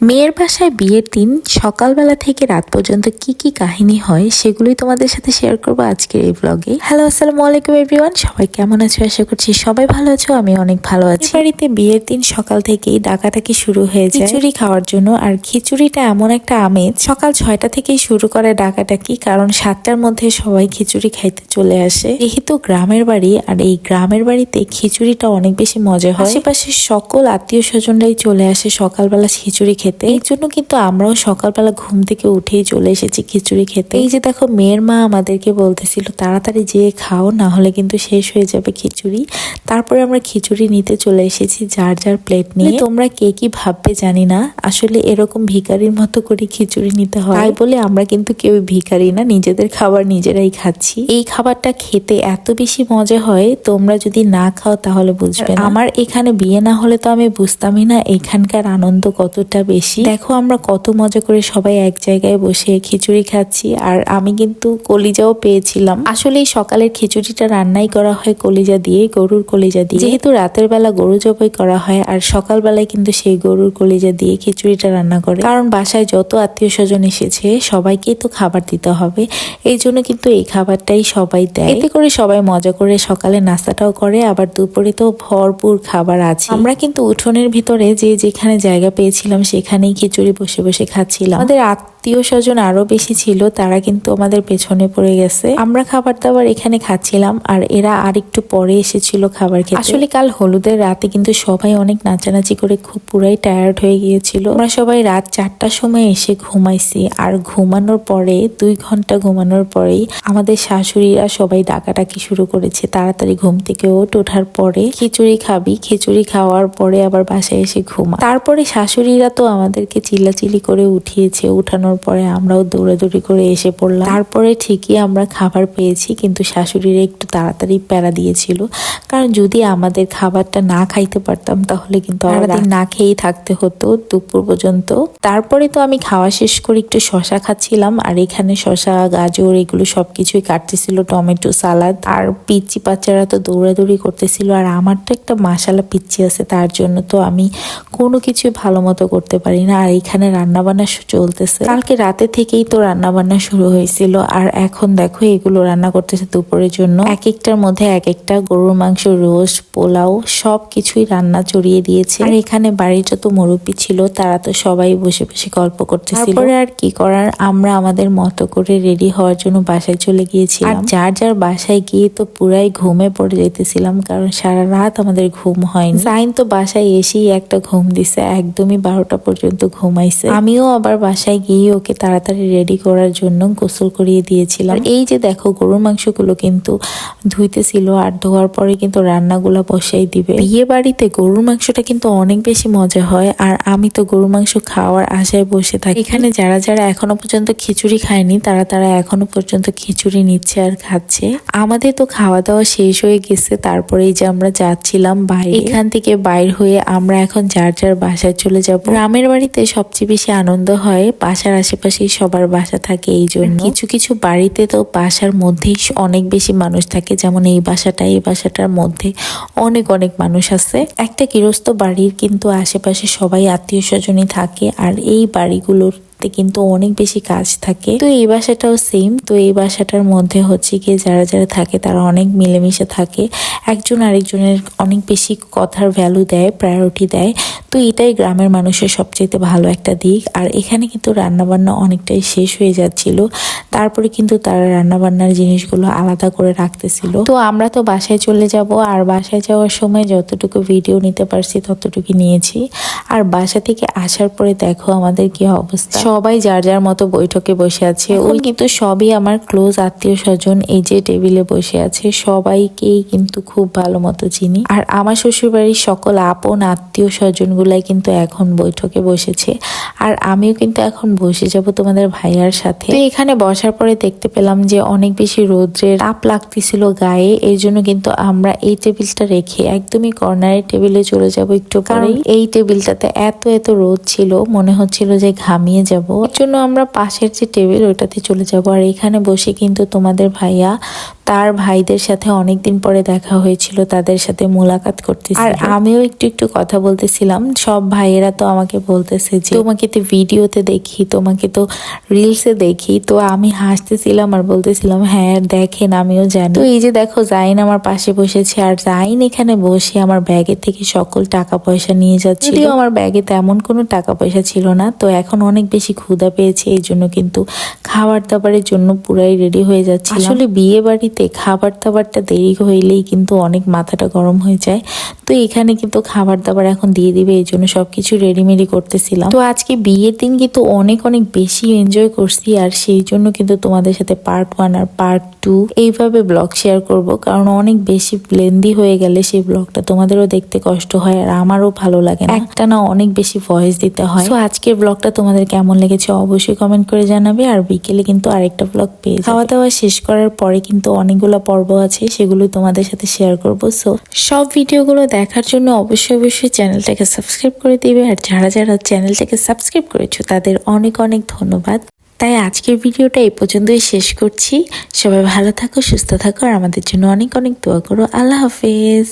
মেয়ের বাসায় বিয়ের দিন সকালবেলা থেকে রাত পর্যন্ত কি কি কাহিনী হয় সেগুলোই তোমাদের সাথে শেয়ার করব আজকের এই ব্লগে হ্যালো আসসালামু আলাইকুম এভরিওয়ান সবাই কেমন আছো? আশা করছি সবাই ভালো আছো আমি অনেক ভালো আছি। বাড়িতে বিয়ের দিন সকাল থেকেই ডাকাটাকি শুরু হয়ে যায়। খিচুড়ি খাওয়ার জন্য আর খিচুড়িটা এমন একটা আমেজ। সকাল ছয়টা থেকেই শুরু করে ডাকাটাকি কারণ সাতটার মধ্যে সবাই খিচুড়ি খাইতে চলে আসে। যেহেতু গ্রামের বাড়ি আর এই গ্রামের বাড়িতে খিচুড়িটা অনেক বেশি মজা হয়। আশেপাশের সকল আত্মীয় স্বজনরাই চলে আসে সকালবেলা খিচুড়ি খেতে। এই জন্য কিন্তু আমরাও সকালবেলা ঘুম থেকে উঠেই চলে এসেছি খিচুড়ি খেতে। এই যে দেখো মেয়ের মা আমাদেরকে বলতেছিল তাড়াতাড়ি যেয়ে খাও না হলে কিন্তু শেষ হয়ে যাবে খিচুড়ি। তারপরে আমরা খিচুড়ি নিতে চলে এসেছি যার যার প্লেট নিয়ে। তোমরা কে কি ভাববে জানি না আসলে এরকম ভিখারির মতো করে খিচুড়ি নিতে হয়। তাই বলে আমরা কিন্তু কেউ ভিখারি না নিজেদের খাবার নিজেরাই খাচ্ছি। এই খাবারটা খেতে এত বেশি মজা হয় তোমরা যদি না খাও তাহলে বুঝবে আমার এখানে বিয়ে না হলে তো আমি বুঝতামই না এখানকার আনন্দ কতটা বেশি। দেখো আমরা কত মজা করে সবাই এক জায়গায় বসে খিচুড়ি খাচ্ছি, আর আমি কিন্তু কলিজাও পেয়েছিলাম। আসলে সকালের খিচুড়িটা রান্নাই করা হয় কলিজা দিয়ে, গরুর কলিজা দিয়ে। যেহেতু রাতের বেলা গরু জবাই করা হয়, আর সকালবেলায় কিন্তু সেই গরুর কলিজা দিয়ে খিচুড়িটা রান্না করে। কারণ বাসায় যত আত্মীয় স্বজন এসেছে, সবাইকেই তো খাবার দিতে হবে। এই জন্য কিন্তু এই খাবারটাই সবাই দেয়। এতে করে সবাই মজা করে সকালে নাস্তাটাও করে, আবার দুপুরে তো ভরপুর খাবার আছে। আমরা কিন্তু উঠোনের ভিতরে যে যেখানে জায়গা পেয়েছিলাম সেখানেই খিচুড়ি বসে বসে খাচ্ছিলাম। আমাদের আত্মীয় স্বজন আরও বেশি ছিল, তারা কিন্তু আমাদের পেছনে পড়ে গেছে। আমরা খাবার দাবার এখানে খাচ্ছিলাম আর এরা আর একটু পরে এসেছিল খাবার খেতে। আসলে কাল হলুদের রাতে কিন্তু সবাই অনেক নাচানাচি করে খুব পুরাই টায়ার্ড হয়ে গিয়েছিল। আমরা সবাই রাত চারটার সময় এসে ঘুমাইছি আর ঘুমানোর পরে, দুই ঘণ্টা ঘুমানোর পরেই আমাদের শাশুড়িরা সবাই ডাকাডাকি শুরু করেছে। তাড়াতাড়ি ঘুম থেকে ওঠ ওঠার পরে খিচুড়ি খাবি। খিচুড়ি খাওয়ার পরে আবার বাসায় এসে ঘুমা। তারপরে শাশুড়িরা তো আমাদেরকে চিল্লাচিল্লি করে উঠিয়েছে। উঠানোর পরে আমরাও দৌড়াদৌড়ি করে এসে পড়লাম। তারপরে ঠিকই আমরা খাবার পেয়েছি কিন্তু শাশুড়িরা একটু তাড়াতাড়ি প্যারা দিয়েছিল। কারণ যদি আমাদের খাবারটা না খাইতে পারতাম তাহলে কিন্তু সারাদিন না খেয়েই থাকতে হতো দুপুর পর্যন্ত। তারপরে তো আমি খাওয়া শেষ করে একটু শশা খাচ্ছিলাম আর এখানে শশা গাজর এগুলো সবকিছুই কাটতেছিল টমেটো সালাদ। আর পিচ্চি বাচ্চারা তো দৌড়াদৌড়ি করতেছিল আর আমার তো একটা মাসালা পিচ্চি আছে তার জন্য তো আমি কোনো কিছুই ভালো মতো করতে পারি না আর এখানে রান্না বান্না চলতেছে। কালকে রাতে থেকেই তো রান্না বান্না শুরু হয়েছিল। আর এখন দেখো, এগুলো রান্না করতেছে দুপুরের জন্য। এক একটার মধ্যে এক একটা গরুর মাংস, রোস্ট, পোলাও সব কিছুই রান্না চড়িয়ে দিয়েছে। আর এখানে বাড়ির যত মুরব্বী ছিল, তারা তো সবাই বসে বসে গল্প করতেছিল। তারপরে আর কি করার, আমরা আমাদের মতো করে রেডি হওয়ার জন্য বাসায় চলে গিয়েছিলাম। আর যার যার বাসায় গিয়ে তো পুরাই ঘুমে পড়ে যেতেছিলাম, কারণ সারা রাত আমাদের ঘুম হয়নি। সাইন তো বাসায় এসেই একটা ঘুম দিছে, একদমই বারোটা পর্যন্ত ঘুমাইছে। আমিও আবার বাসায় গিয়ে ওকে তাড়াতাড়ি রেডি করার জন্য গোসল করিয়ে দিয়েছিলাম। এই যে দেখো গরুর মাংসগুলো কিন্তু ধুইতেছিল আর ধোয়ার পরে কিন্তু রান্নাগুলো বসাই দিবে। বিয়ে বাড়িতে গরুর মাংসটা কিন্তু অনেক বেশি মজা হয় আর আমি তো গরুর মাংস খাওয়ার আশায় বসে থাকি। এখানে যারা যারা এখনও পর্যন্ত খিচুড়ি খায়নি তারা তারা এখনও পর্যন্ত খিচুড়ি নিচ্ছে আর খাচ্ছে। আমাদের তো খাওয়া দাওয়া শেষ হয়ে গেছে তারপরেই যে আমরা যাচ্ছিলাম বাইরে। এখান থেকে বাইর হয়ে আমরা এখন যার যার বাসায় চলে যাব। গ্রামের বাড়িতে সবচেয়ে বেশি আনন্দ হয় বাসার আশেপাশেই সবার বাসা থাকে এই জন্য। কিছু কিছু বাড়িতে তো বাসার মধ্যেই অনেক বেশি মানুষ থাকে। যেমন এই বাসাটা এই বাসাটার মধ্যে অনেক অনেক মানুষ আছে। একটা গৃহস্থ বাড়ির কিন্তু আশেপাশে সবাই আত্মীয় স্বজনই থাকে। আর এই বাড়িগুলোর তে কিন্তু অনেক বেশি কাজ থাকে। তো এই বাসাটাও সেম তো এই বাসাটার মধ্যে হচ্ছে গিয়ে যারা যারা থাকে তারা অনেক মিলেমিশে থাকে। একজন আরেকজনের অনেক বেশি কথার ভ্যালু দেয় প্রায়োরিটি দেয়। তো এটাই গ্রামের মানুষের সবচেয়ে ভালো একটা দিক। আর এখানে কিন্তু রান্নাবান্না অনেকটাই শেষ হয়ে যাচ্ছিল। তারপরে কিন্তু তারা রান্নাবান্নার জিনিসগুলো আলাদা করে রাখতেছিল। তো আমরা তো বাসায় চলে যাব। আর বাসায় যাওয়ার সময় যতটুকু ভিডিও নিতে পারছি ততটুকু নিয়েছি। আর বাসা থেকে আসার পরে দেখো আমাদের কি অবস্থা। সবাই যার যার মতো বৈঠকে বসে আছে। ওই কিন্তু সবই আমার ক্লোজ আত্মীয় স্বজন এই যে টেবিলে বসে আছে সবাইকেই কিন্তু খুব ভালো মতো চিনি। আর আমার শ্বশুরবাড়ির সকল আপন আত্মীয় স্বজন গুলাই কিন্তু এখন বৈঠকে বসেছে। আর আমিও কিন্তু এখন বসে যাব তোমাদের ভাইয়ার সাথে। তো এখানে বসার পরে দেখতে পেলাম যে অনেক বেশি রোদ্রের তাপ লাগতেছিল গায়ে। এই জন্য কিন্তু আমরা এই টেবিলটা রেখে একদমই কর্নারের টেবিলে চলে যাব একটু কারণ এই টেবিলটাতে এত এত রোদ ছিল মনে হচ্ছিল যে ঘামিয়ে যাব। এর জন্য আমরা পাশের যে টেবিল ওইটাতে চলে যাব। আর এখানে বসে কিন্তু তোমাদের ভাইয়া তার ভাইদের সাথে অনেকদিন পরে দেখা হয়েছিল তাদের সাথে মোলাকাত করতে আর আমিও একটু একটু কথা বলতেছিলাম সব ভাইয়েরা তো আমাকে বলতেছে যে তোমাকে তো ভিডিওতে দেখি তোমাকে তো রিলসে দেখি। তো আমি হাসতেছিলাম আর বলতেছিলাম হ্যাঁ দেখেন আমিও জানি। তো এই যে দেখো জাইন আমার পাশে বসেছে আর জাইন এখানে বসে আমার ব্যাগের থেকে সকল টাকা পয়সা নিয়ে যাচ্ছে যদিও আমার ব্যাগে তেমন কোনো টাকা পয়সা ছিল না তো এখন অনেক বেশি ক্ষুধা পেয়েছে এই জন্য কিন্তু খাবার দাবারের জন্য পুরাই রেডি হয়ে যাচ্ছে আসলে বিয়ে বাড়িতে খাবার দাবারটা দেরি হইলেই কিন্তু অনেক মাথাটা গরম হয়ে যায়। তো এখানে কিন্তু খাবার দাবার এখন দিয়ে দিবে, এই জন্য সবকিছু রেডিমেডি করতেছিলাম। তো আজকে বিয়ের দিন কিন্তু অনেক অনেক বেশি এনজয় করছি আর সেই জন্য কিন্তু তোমাদের সাথে পার্ট ওয়ান আর পার্ট টু এইভাবে ব্লগ শেয়ার করব। কারণ অনেক বেশি লেন্দি হয়ে গেলে সেই ব্লগটা তোমাদেরও দেখতে কষ্ট হয় আর আমারও ভালো লাগে না। একটা না অনেক বেশি ভয়েস দিতে হয়। তো আজকের ব্লগটা তোমাদের কেমন লেগেছে অবশ্যই কমেন্ট করে জানাবে আর বিকেলে কিন্তু আরেকটা ব্লগ পেয়ে খাওয়া দাওয়া শেষ করার পরে কিন্তু অনেকগুলো পর্ব আছে, সেগুলো তোমাদের সাথে শেয়ার করব। সো সব ভিডিওগুলো দেখার জন্য অবশ্যই অবশ্যই চ্যানেলটাকে সাবস্ক্রাইব করে দিবে। আর যারা যারা চ্যানেলটাকে সাবস্ক্রাইব করেছ, তাদের অনেক অনেক ধন্যবাদ। তাই আজকের ভিডিওটা এই পর্যন্তই শেষ করছি। সবাই ভালো থাকো, সুস্থ থাকো, আর আমাদের জন্য অনেক অনেক দোয়া করো। আল্লাহ হাফেজ।